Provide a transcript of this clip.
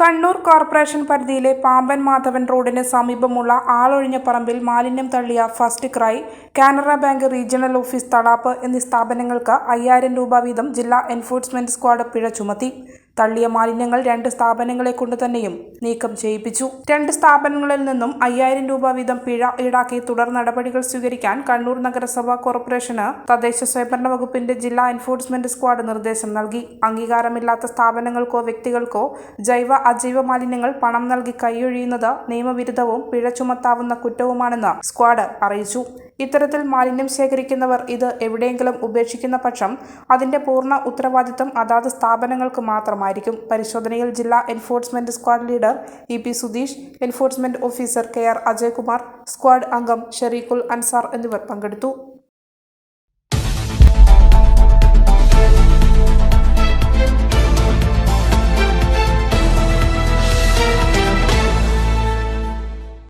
Kannur corporation പരിധിയിലെ പാമ്പൻ മാധവൻ റോഡിന് സമീപമുള്ള ആളൊഴിഞ്ഞ പറമ്പിൽ മാലിന്യം തള്ളിയ first cry Canara bank regional office Thalap എന്നീ സ്ഥാപനങ്ങൾക്ക് അയ്യായിരം രൂപ വീതം ജില്ലാ എൻഫോഴ്സ്മെന്റ് സ്ക്വാഡ് പിഴ ചുമത്തി. തള്ളിയ മാലിന്യങ്ങൾ രണ്ട് സ്ഥാപനങ്ങളെ കൊണ്ട് തന്നെയും നീക്കം ചെയ്യിപ്പിച്ചു. രണ്ട് സ്ഥാപനങ്ങളിൽ നിന്നും അയ്യായിരം രൂപ വീതം പിഴ ഈടാക്കി തുടർ നടപടികൾ സ്വീകരിക്കാൻ കണ്ണൂർ നഗരസഭ കോർപ്പറേഷന് തദ്ദേശ സ്വയംഭരണ വകുപ്പിന്റെ ജില്ലാ എൻഫോഴ്സ്മെന്റ് സ്ക്വാഡ് നിർദ്ദേശം നൽകി. അംഗീകാരമില്ലാത്ത സ്ഥാപനങ്ങൾക്കോ വ്യക്തികൾക്കോ ജൈവ അജൈവ മാലിന്യങ്ങൾ പണം നൽകി കൈയൊഴിയുന്നത് നിയമവിരുദ്ധവും പിഴ ചുമത്താവുന്ന കുറ്റവുമാണെന്ന് സ്ക്വാഡ് അറിയിച്ചു. ഇത്തരത്തിൽ മാലിന്യം ശേഖരിക്കുന്നവർ ഇത് എവിടെയെങ്കിലും ഉപേക്ഷിക്കുന്ന പക്ഷം അതിന്റെ പൂർണ ഉത്തരവാദിത്തം അതാത് സ്ഥാപനങ്ങൾക്ക് മാത്രമായിരിക്കും. പരിശോധനയിൽ ജില്ലാ enforcement squad leader E P Sudheesh enforcement officer K R Ajaykumar squad അംഗം ഷെറീഖുൽ അൻസാർ എന്നിവർ പങ്കെടുത്തു.